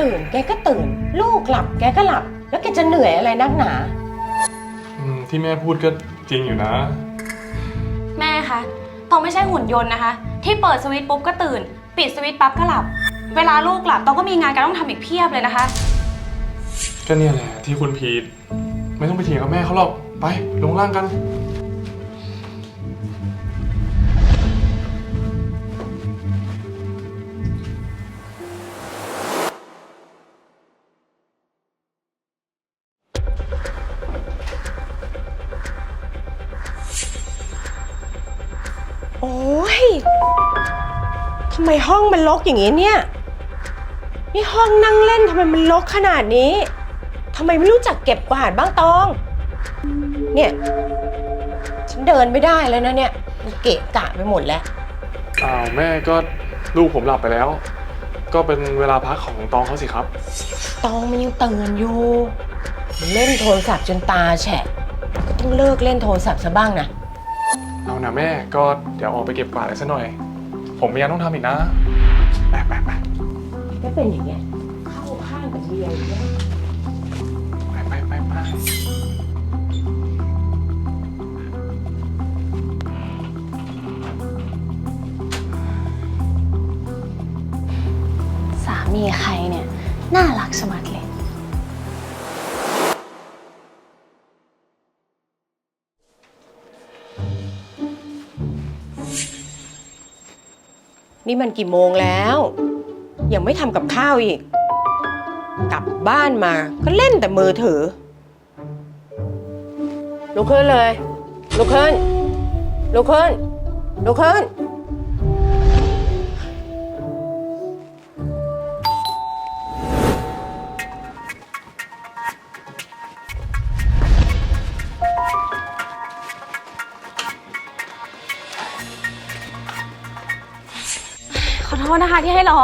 ตื่น แกก็ตื่น ลูกหลับ แกก็หลับ แล้วแกจะเหนื่อยอะไรนักหนา อืมที่แม่พูดก็จริงอยู่นะ แม่คะตองไม่ใช่หุ่นยนต์นะคะ ที่เปิดสวิตช์ปุ๊บก็ตื่น ปิดสวิตช์ปั๊บก็หลับ เวลาลูกหลับตองก็มีงานการต้องทำอีกเพียบเลยนะคะ ก็เนี่ยแหละที่คุณพีทไม่ต้องไปเถียงกับแม่เขาหรอก ไปลงล่างกันำไมห้องมันรกอย่างนี้เนี่ย นี่ห้องนั่งเล่นทำไมมันรกขนาดนี้ทำไมไม่รู้จักเก็บกวาดบ้างตอง เนี่ย ฉันเดินไม่ได้แล้วนะเนี่ยมันเกะกะไปหมดแล้วอ้าวแม่ก็ลูกผมหลับไปแล้ว ก็เป็นเวลาพักของตองเขาสิครับ ตองมันยังตื่นอยู่มันเล่นโทรศัพท์จนตาแฉะก็ต้องเลิกเล่นโทรศัพท์ซะบ้างนะ เอานะแม่ก็เดี๋ยวออกไปเก็บกวาดอะไรซะหน่อย ผมยังต้องทำอีกนะ ไปไปไปก็เป็นอย่างเงี้ยเข้าข้างกับเมียอย่างเงี้ยไปไปไปไปสามีใครเนี่ย น่ารักสมัดเลย นี่มันกี่โมงแล้ว ยังไม่ทำกับข้าวอีก กลับบ้านมาก็เล่นแต่มือถือ ลุกขึ้นเลย ลุกขึ้น ลุกขึ้น ลุกขึ้น โทษนะคะที่ให้รอ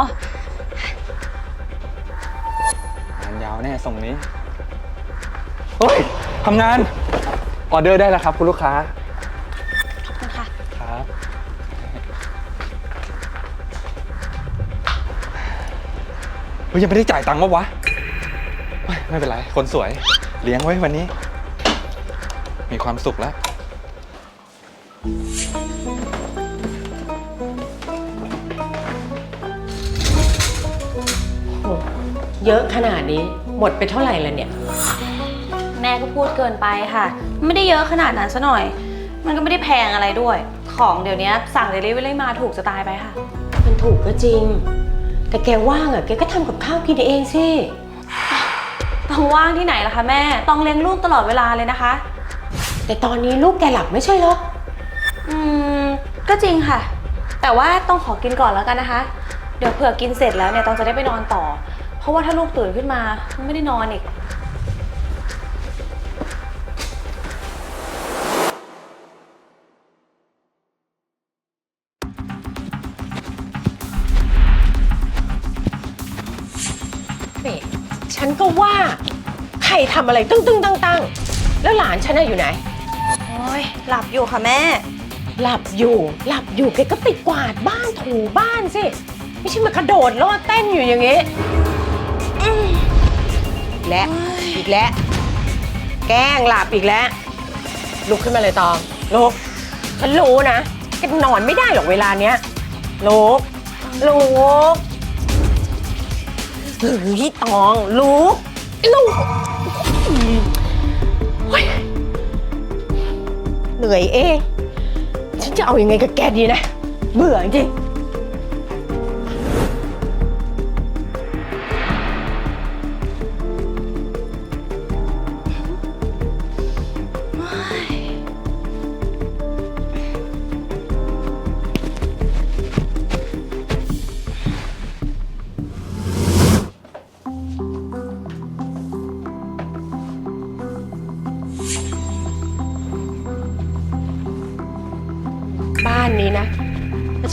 งานยาวแน่ส่งนี้เฮ้ยทำงาน ออเดอร์ได้แล้วครับ คุณลูกค้า ขอบคุณค่ะ ครับ เฮ้ยยังไม่ได้จ่ายตังค์วะวะเฮ้ยไม่เป็นไร คนสวย เลี้ยงไว้วันนี้ มีความสุขแล้ว เยอะขนาดนี้ หมดไปเท่าไหร่แล้วเนี่ย แม่ก็พูดเกินไปค่ะ ไม่ได้เยอะขนาดนั้นซะหน่อย มันก็ไม่ได้แพงอะไรด้วย ของเดี๋ยวนี้สั่งเดลิเวอรี่มาถูกจะตายไปค่ะ มันถูกก็จริง แต่แกว่างอะแกก็ทำกับข้าวกินเองสิ ต้องว่างที่ไหนล่ะคะแม่ ต้องเลี้ยงลูกตลอดเวลาเลยนะคะ แต่ตอนนี้ลูกแกหลับไม่ใช่เหรอ อืม ก็จริงค่ะ แต่ว่าต้องขอกินก่อนแล้วกันนะคะ เดี๋ยวเผื่อกินเสร็จแล้วเนี่ยต้องจะได้ไปนอนต่อเพ ราะว่าถ้าลูกตื่นขึ้นมาไม่ได้นอนอีกเบฉันก็ว่า ใครทำอะไรตึ้งตึ้งตั้งตั้งแล้วหลานฉันน่ะอยู่ไหน โอ้ยหลับอยู่ค่ะแม่ หลับอยู่ หลับอยู่แกก็ไปกวาดบ้านถูบ้านสิ ไม่ใช่มากระโดดโลดเต้นอยู่อย่างงี้อืม และอีกแล้ว แกล้งหลับอีกแล้ว ลุกขึ้นมาเลยตองลุกฉันรู้นะแกนอนไม่ได้หรอกเวลาเนี้ยลุกลุกเฮ้ยตองลุกลุกโอ๊ยเหนื่อยเองฉันจะเอาอยัางไงกับแกดีนะ เบื่อจริง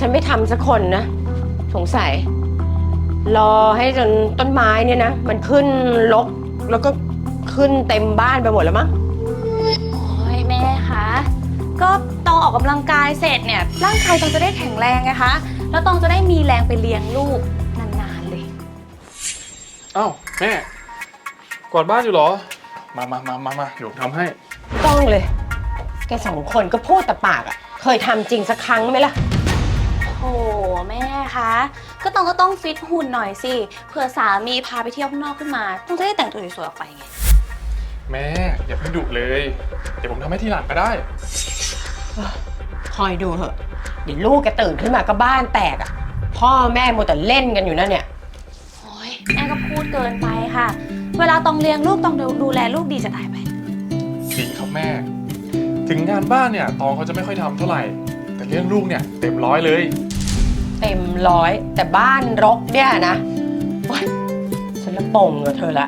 ฉันไม่ทำสักคนนะ สงสัย รอให้จนต้นไม้เนี่ยนะ มันขึ้นรกแล้วก็ขึ้นเต็มบ้านไปหมดแล้วมั้ง โอ้ยแม่คะก็ตองออกกำลังกายเสร็จเนี่ย ร่างกายตองจะได้แข็งแรงไงคะ แล้วตองจะได้มีแรงไปเลี้ยงลูกนานๆเลยอ้าวแม่กวาดบ้านอยู่เหรอ มามามามามาเดี๋ยวผมทำให้ ต้องเลย แกสองคนก็พูดแต่ปากอะเคยทำจริงสักครั้งไหมล่ะโอ้ แม่คะก็ต้องก็ต้องฟิตหุ่นหน่อยสิเผื่อสามีพาไปเที่ยวข้างนอกขึ้นมาต้องจะได้แต่งตัวสวยๆออกไปไงแม่อย่าเพิ่งดุเลย เดี๋ยวผมทำให้ทีหลังก็ได้ คอยดูเถอะเดี๋ยวลูกแกตื่นขึ้นมาก็บ้านแตกอะพ่อแม่มัวแต่เล่นกันอยู่นั่นเนี่ย โอ้ยแม่ก็พูดเกินไปค่ะ เวลาต้องเลี้ยงลูกต้องดูดูแลลูกดีจะตายไป ดีครับแม่ ถึงงานบ้านเนี่ยตองเขาจะไม่ค่อยทำเท่าไหร่ แต่เรื่องลูกเนี่ยเต็มร้อยเลย เต็มร้อย แต่บ้านรกเนี่ยนะโอ๊ยฉันละปงกับเธอละ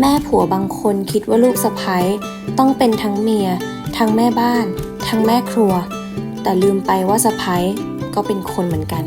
แม่ผัวบางคนคิดว่าลูกสะพ้ยต้องเป็นทั้งเมีย ทั้งแม่บ้าน ทั้งแม่ครัว แต่ลืมไปว่าสะพ้ยก็เป็นคนเหมือนกัน